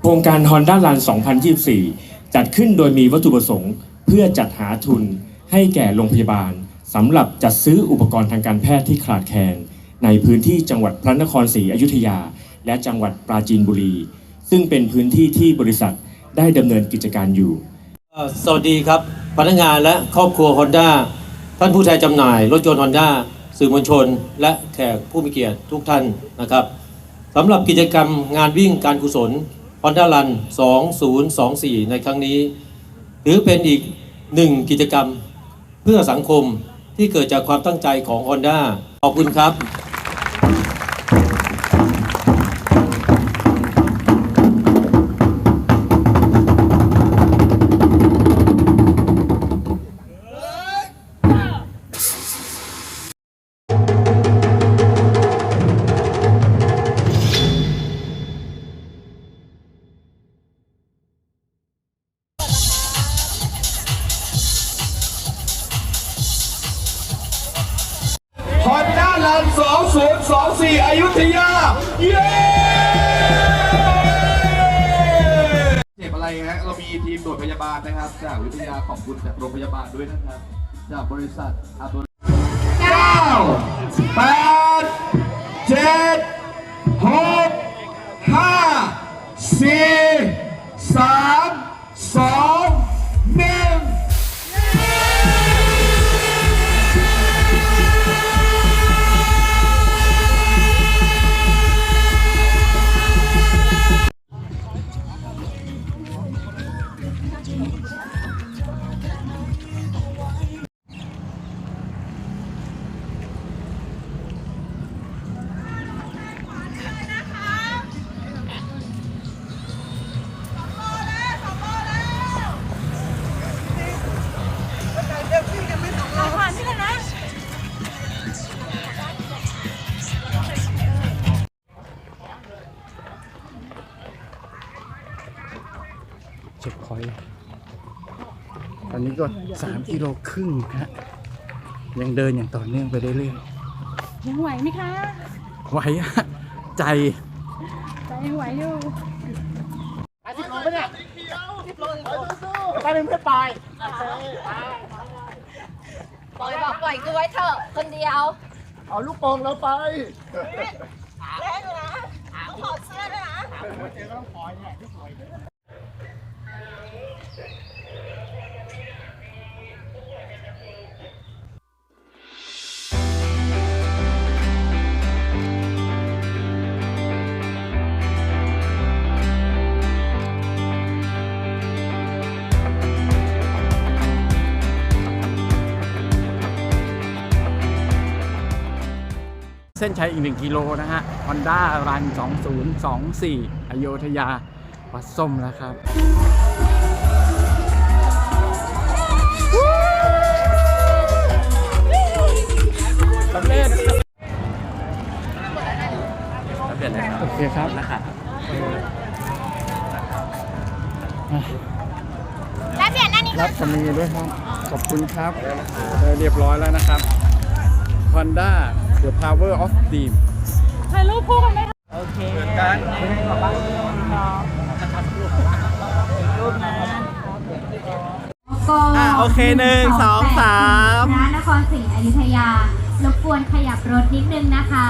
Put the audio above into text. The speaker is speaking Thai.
โครงการฮอนด้โครารัน2024 จัดขึ้นโดยมีวัตถุประสงค์ เพื่อจัดหาทุนให้แก่โรงพยาบาลสำหรับจัดซื้ออุปกรณ์ทางการแพทย์ที่ขาดแคลนในพื้นที่จังหวัดพระนครศรีอยุธยา และจังหวัดปราจีนบุรี ซึ่งเป็นพื้นที่ที่บริษัทได้ดำเนินกิจการอยู่ สวัสดีครับพนักงานและครอบครัวฮอนด้า ท่านผู้แทนจำหน่าย รถยนต์ฮอนด้าสื่อมวลชน และแขกผู้มีเกียรติทุกท่านนะครับสำหรับกิจกรรมงานวิ่งการกุศลฮอนด้ารัน2024 ในครั้งนี้ถือเป็นอีกหนึ่งกิจกรรมเพื่อสังคมที่เกิดจากความตั้งใจของฮอนด้าขอบคุณครับ นด้าลัน2024อยุธยา เย้เจ็บอะไรฮะ เรามีทีมหน่วยพยาบาลนะครับ จากวิทยาขอบคุณจากโรงพยาบาลด้วยนะครับ จากบริษัทอาตัวเก้า เช็คพอยต์ตอนนี้ก็สามกิโลครึ่งนะฮะยังเดินอย่างต่อเนื่องไปเรื่อยยังไหวไหมคะๆไหวอะใจใจยังไหวอยู่ปล่อยบอกปล่อยกูไว้เถอะคนเดียวเอาลูกโป่งเราไป เส้นชัยอีก 1 กิโลนะฮะ Honda Run 2024 อโยธยาวัดส้มแล้วครับ คครับนะครับแล้วเปลี่ยนหน้านี้รับสมีด้วยครับ ขอบคุณครับได้เรียบร้อยแล้วนะครับ Honda The Power of Dream ถ่ายรูปคู่กันไหมคะก็อะโอเคหนึ่งสองสามพระนครศรีอยุธยารบกวนขยับรถนิดนึงนะคะ